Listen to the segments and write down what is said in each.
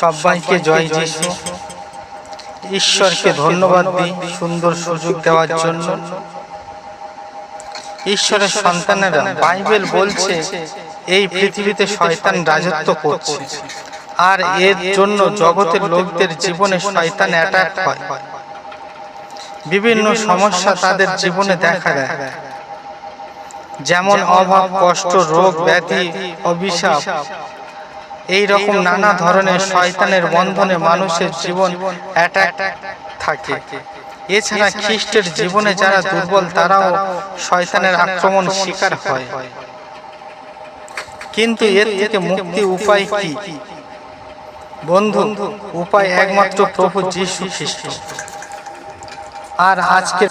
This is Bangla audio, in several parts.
সবাইকে জয় যিশু। ঈশ্বরকে ধন্যবাদ দিই সুন্দর সুযোগ দেওয়ার জন্য। ঈশ্বরের সন্তানেরা বাইবেল বলছে এই পৃথিবীতে শয়তান রাজত্ব করছে। আর এর জন্য জগতের লোকদের জীবনে শয়তান অ্যাটাক হয়। বিভিন্ন সমস্যা তাদের জীবনে দেখা দেয়। যেমন অভাব কষ্ট রোগ ব্যাধি অভিশাপ। এই রকম নানা ধরনের শয়তানের বন্ধনে মানুষের জীবন অ্যাটাক থাকে। এছাড়া খ্রিস্টের জীবনে যারা দুর্বল, তারাও শয়তানের আক্রমণ শিকার হয়। কিন্তু এর থেকে মুক্তি উপায় কি? বন্ধু, উপায় একমাত্র প্রভু যীশু খ্রিস্ট। আর আজকে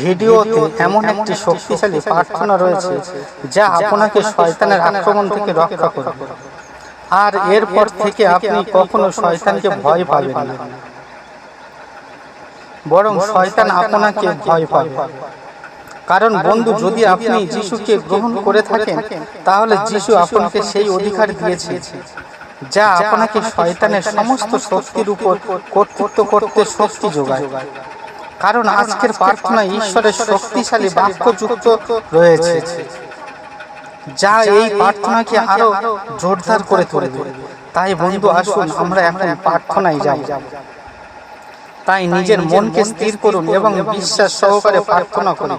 ভিডিওতে এমন একটি শক্তিশালী প্রার্থনা রয়েছে, যা আপনাকে শয়তানের আক্রমণ থেকে রক্ষা করবে। আর এরপর থেকে আপনি কখনো শয়তানকে ভয় পাবেন না। বরং শয়তান আপনাকে ভয় পাবে। কারণ বন্ধু যদি আপনি যিশুকে গ্রহণ করে থাকেন তাহলে যিশু আপনাকে সেই অধিকার দিয়েছে যা আপনাকে শয়তানের সমস্ত শক্তির উপর কর্তৃত্ব করতে শক্তি যোগায়। কারণ আজকের প্রার্থনা ঈশ্বরের শক্তিশালী বাক্যযুক্ত রয়েছে। যা এই প্রার্থনাকে আরও জোরদার করে তুলবে। তাই বন্ধু আসুন আমরা এখন প্রার্থনায় যাই তাই নিজের মনকে স্থির করুন এবং বিশ্বাস সহকারে প্রার্থনা করি।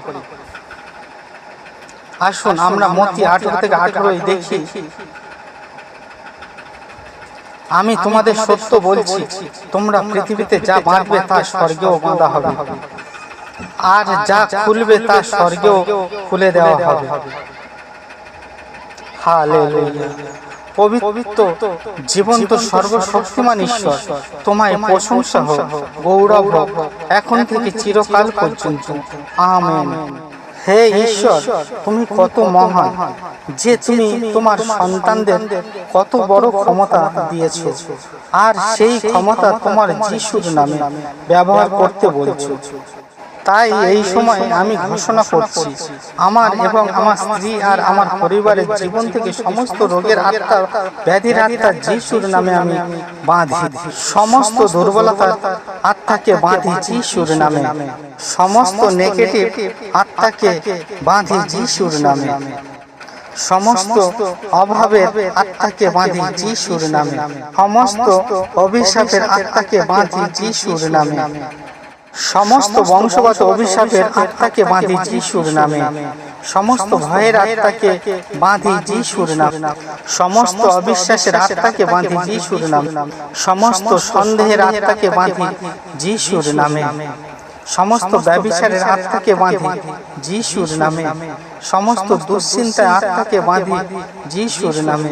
আসুন আমরা মতি আঠেরো থেকে আঠেরোই দেখি। আমি তোমাদের সত্য বলছি। তোমরা পৃথিবীতে যা বাঁধবে তা স্বর্গেও বাঁধা হবে। আর যা খুলবে তা স্বর্গেও খুলে দেওয়া হবে। পবিত্র, জীবন্ত, সর্বশক্তিমান ঈশ্বর, তোমায় প্রশংসা হোক, গৌরব হোক, এখন থেকে চিরকাল পর্যন্ত। আমেন। হে ঈশ্বর, তুমি কত মহান, যে তুমি তোমার সন্তানদের কত বড় ক্ষমতা দিয়েছ, আর সেই ক্ষমতা তোমার যিশুর নামে ব্যবহার করতে বলছো। তাই এই সময় আমি ঘোষণা করছি। আমার এবং আমার স্ত্রী আর আমার পরিবারের জীবন থেকে সমস্ত রোগের আত্মা ব্যাধির আত্মা যিশুর নামে আমি বাঁধি সমস্ত দুর্বলতার আত্মাকে বাঁধি যিশুর নামে। সমস্ত নেগেটিভ আত্মাকে বাঁধি যিশুর নামে। সমস্ত অভাবের আত্মাকে বাঁধি যিশুর নামে। সমস্ত অভিশাপের আত্মাকে বাঁধি যিশুর নামে। সমস্ত বংশগত অভিশাপের আত্মাকে বাঁধি যিশুর নামে। সমস্ত ভয়ের আত্মাকে বাঁধি যিশুর নাম। সমস্ত অবিশ্বাসের আত্মাকে বাঁধি যিশুর নাম। সমস্ত সন্দেহের আত্মাকে বাঁধি যিশুর নামে। সমস্ত ব্যবিচারের আত্মাকে বাঁধি। যিশুর নামে। সমস্ত দুশ্চিন্তায় আত্মাকে বাঁধি। যিশুর নামে।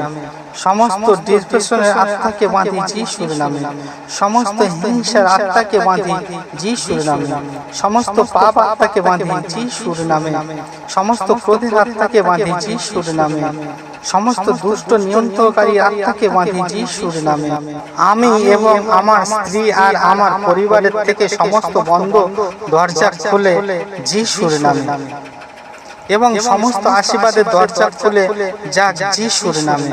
সমস্ত ডিপ্রেশনের আত্মাকে বাঁধি যিশুর নামে। সমস্ত হিংসার আত্মাকে বাঁধি। যিশুর নামে। সমস্ত পাপ আত্মাকে বাঁধি যিশুর নামে। সমস্ত ক্রোধের আত্মাকে বাঁধি যিশুর নামে। সমস্ত দুষ্ট নিয়ন্ত্রণকারী আত্মাকে বাঁধি যিশুর নামে। আমি এবং আমার স্ত্রী আর আমার পরিবারের থেকে সমস্ত বন্ধ দরজা খুলে যিশুর নামে। এবং সমস্ত আশীর্বাদের দরজা খুলে যা যিশুর নামে।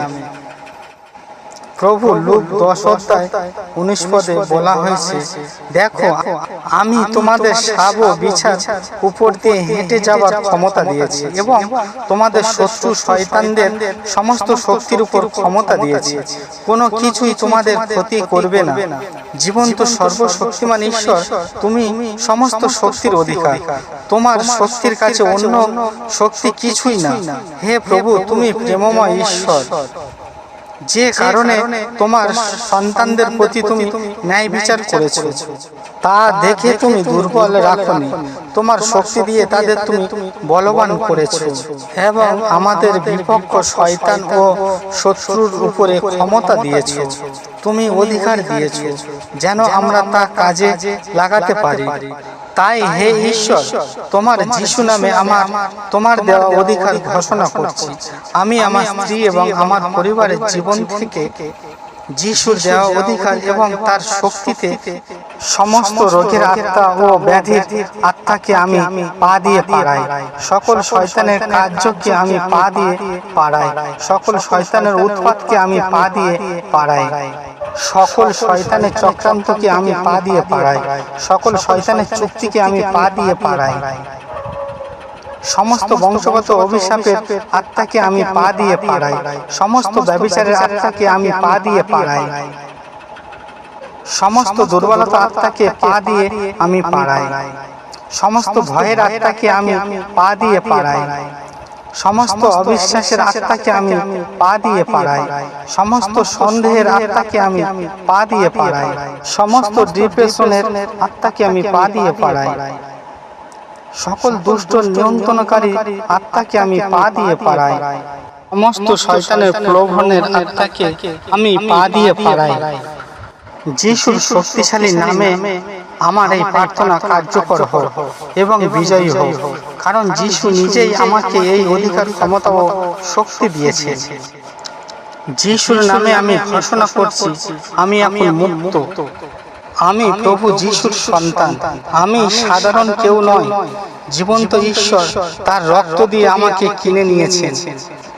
প্রভু লুক দশ অধ্যায় উনিশ পদে বলা হয়েছে, দেখো, আমি তোমাদের সাব ও বিছার উপর দিয়ে হেঁটে যাওয়ার ক্ষমতা দিয়েছি এবং তোমাদের শত্রু শয়তানদের সমস্ত শক্তির উপর ক্ষমতা দিয়েছি। কোনো কিছুই তোমাদের ক্ষতি করবে না। জীবন্ত সর্বশক্তিমান ঈশ্বর, তুমি সমস্ত শক্তির অধিকার। তোমার শক্তির কাছে অন্য শক্তি কিছুই না। হে প্রভু, তুমি প্রেমময় ঈশ্বর। যে কারণে তোমার সন্তানদের প্রতি তুমি ন্যায় বিচার করেছ। তা দেখে তুমি দুর্বল রাখনি। তোমার শক্তি দিয়ে তাদের তুমি বলবান করেছ। এবং আমাদের বিপক্ষ শয়তান ও শত্রুর উপরে ক্ষমতা দিয়েছ। তুমি অধিকার দিয়েছ, যেন আমরা তা কাজে লাগাতে পারি। তাই হে ঈশ্বর, তোমার যিশু নামে আমার, তোমার দেওয়া অধিকার ঘোষণা করছি। আমি আমার স্ত্রী এবং আমার পরিবারের জীবন থেকে যিশুর দেওয়া অধিকার এবং তার শক্তিতে সমস্ত রোগের আত্মা ও ব্যাধির আত্মাকে আমি পা দিয়ে পাড়াই। সকল শয়তানের কার্যকে আমি পা দিয়ে পাড়াই। সকল শয়তানের উৎপাতকে আমি পা দিয়ে পাড়াই। সকল শয়তানের চক্রান্তকে আমি পা দিয়ে পাড়াই। সকল শয়তানের চুক্তিকে আমি পা দিয়ে পাড়াই। সমস্ত বংশগত অভিশাপের আত্মাকে আমি পা দিয়ে পাড়াই। সমস্ত ব্যবিচারের আত্মাকে আমি পা দিয়ে পাড়াই। সমস্ত দুর্বলতা আত্মাকে পা দিয়ে আমি পাড়াই। সমস্ত ভয়ের আত্মাকে আমি পা দিয়ে পাড়াই। সমস্ত অবিশ্বাসের আত্মাকে আমি পা দিয়ে পাড়াই। সমস্ত সন্দেহের আত্মাকে আমি পা দিয়ে পাড়াই। সমস্ত ডিপ্রেশনের আত্মাকে আমি পা দিয়ে পাড়াই। সকল দুষ্ট নিয়ন্ত্রণকারী আত্মাকে আমি পা দিয়ে পাড়াই। সমস্ত শয়তানের প্রলোভনের আত্মাকে আমি পা দিয়ে পাড়াই। যিশুর শক্তিশালী নামে আমার এই প্রার্থনা কার্যকর হোক এবং বিজয়ী হোক। কারণ যিশু নিজেই আমাকে এই অধিকার, ক্ষমতা ও শক্তি দিয়েছে। যিশুর নামে আমি ঘোষণা করছি, আমি এখন মুক্ত। আমি প্রভু যিশুর সন্তান। আমি সাধারণ কেউ নয় জীবন্ত ঈশ্বর তার রক্ত দিয়ে আমাকে কিনে নিয়েছেন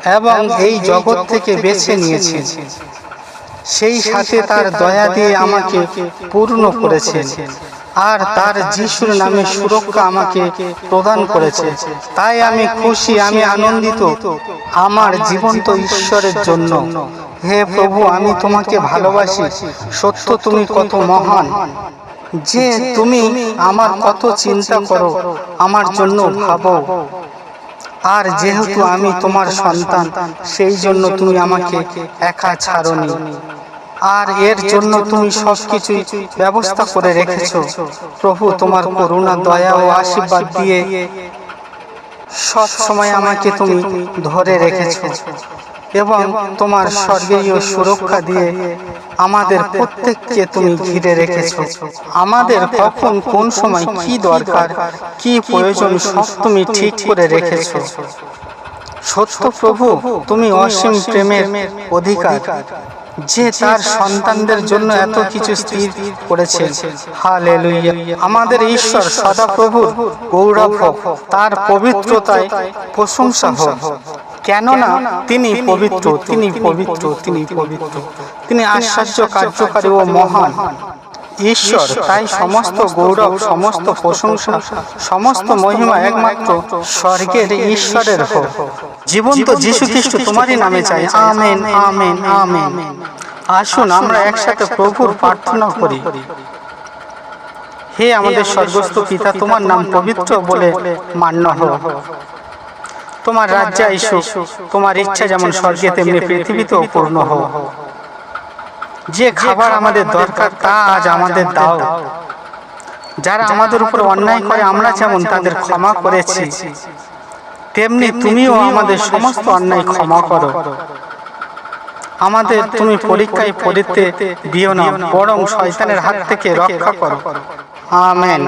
এবং এই জগৎ থেকে বেছে নিয়েছেন। সেই সাথে তার দয়া দিয়ে আমাকে পূর্ণ করেছেন। আর তার যিশুর নামে সুরক্ষা আমাকে প্রদান করেছে। তাই আমি খুশি আমি আনন্দিত আমার জীবন্ত ঈশ্বরের জন্য। হে প্রভু, আমি তোমাকে ভালোবাসি। সত্য, তুমি কত মহান। যে তুমি আমার কত চিন্তা করো, আমার জন্য ভাবো। আর যেহেতু আমি তোমার সন্তান, সেই জন্য তুমি আমাকে একা ছাড়নি। আর এর জন্য তুমি সবকিছুই ব্যবস্থা করে রেখেছো। প্রভু, তোমার করুণা, দয়া ও আশীর্বাদ দিয়ে সব সময় আমাকে তুমি ধরে রেখেছো। এবং তোমার স্বর্গীয় সুরক্ষা দিয়ে আমাদের প্রত্যেককে তুমি ঘিরে রেখেছো। আমাদের কখন কোন সময় কি দরকার কি প্রয়োজন সব তুমি ঠিক করে রেখেছো। সত্য প্রভু তুমি অসীম প্রেমের অধিকার। যে তার সন্তানদের জন্য এত কিছু স্থির করেছেন। হালেলুইয়া আমাদের ঈশ্বর সদাপ্রভুর গৌরব হোক তার পবিত্রতায় প্রশংসা হোক। কেননা তিনি পবিত্র তিনি পবিত্র তিনি পবিত্র। তিনি আশ্চর্য কার্যকারী ও মহান। ঈশ্বর তাই সমস্ত গৌরব সমস্ত প্রশংসা সমস্ত মহিমা একমাত্র স্বর্গের ঈশ্বরের হোক। জীবন্ত যীশু খ্রিস্ট তোমারই নামে চাই আমেন আমেন আমেন আসুন আমরা একসাথে প্রভুর প্রার্থনা করি। হে আমাদের স্বর্গস্থ পিতা তোমার নাম পবিত্র বলে মান্য হোক তোমার রাজ্যে আইসো তোমার ইচ্ছা যেমন স্বর্গে তেমনি পৃথিবীতেও পূর্ণ হোক যে খাবার আমাদের দরকার তা আজ আমাদের দাও। যারা আমাদের উপর অন্যায় করে আমরা যেমন তাদের ক্ষমা করেছি তেমনি তুমিও আমাদের সমস্ত অন্যায় ক্ষমা করো। আমাদের তুমি পরীক্ষায় পড়িতে দিও না বরং শয়তানের হাত থেকে রক্ষা করো। আমেন।